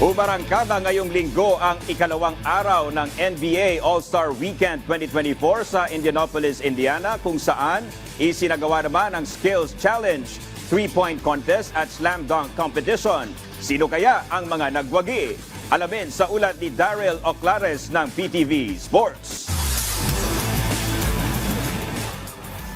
Umarangkada ngayong linggo ang ikalawang araw ng NBA All-Star Weekend 2024 sa Indianapolis, Indiana kung saan isinagawa naman ang Skills Challenge, three-point contest at slam dunk competition. Sino kaya ang mga nagwagi? Alamin sa ulat ni Daryl Oclares ng PTV Sports.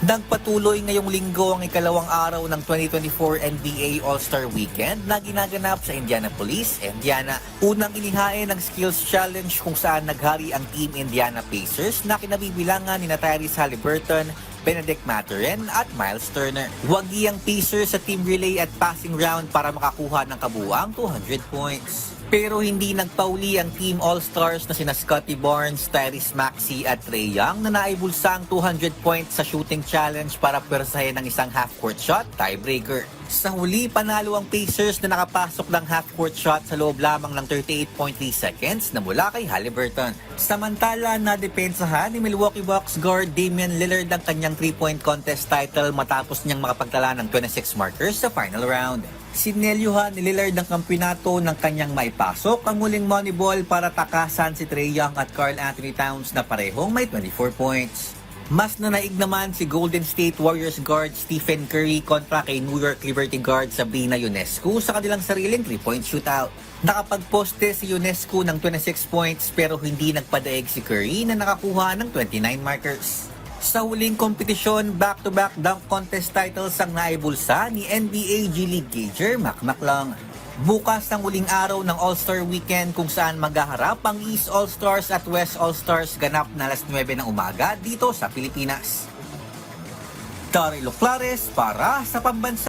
Nagpatuloy ngayong linggo ang ikalawang araw ng 2024 NBA All-Star Weekend na ginaganap sa Indianapolis, Indiana. Unang inihain ang Skills Challenge kung saan naghari ang Team Indiana Pacers na kinabibilangan ni Tyrese Halliburton, Benedict Mathurin at Miles Turner. Wagi ang Pacers sa team relay at passing round para makakuha ng kabuang 200 points. Pero hindi nagpauli ang Team All-Stars na sina Scotty Barnes, Tyrese Maxey at Trey Young na naibulsa ang 200 points sa shooting challenge para pwersahin ng isang half-court shot tiebreaker. Sa huli, panalo ang Pacers na nakapasok ng half-court shot sa loob lamang ng 38.3 seconds na mula kay Halliburton. Samantala, nadepensahan ni Milwaukee Bucks guard Damian Lillard ang kanyang 3-point contest title matapos niyang makapagtala ng 26 markers sa final round. Sinelyuhan ni Lillard ang kampinato ng kanyang maipasok ang muling moneyball para takasan si Trey Young at Carl Anthony Towns na parehong may 24 points. Mas nanaig naman si Golden State Warriors guard Stephen Curry kontra kay New York Liberty guard Sabrina Ionescu sa kanilang sariling 3-point shootout. Nakapagposte si Ionescu ng 26 points pero hindi nagpadaig si Curry na nakakuha ng 29 markers. Sa huling kompetisyon, back-to-back dunk contest titles ang naibulsa ni NBA G League Gager Mac Maclong. Bukas ang huling araw ng All-Star Weekend kung saan maghaharap ang East All-Stars at West All-Stars ganap na alas 9 ng umaga dito sa Pilipinas. Daryl Clares para sa Pambansa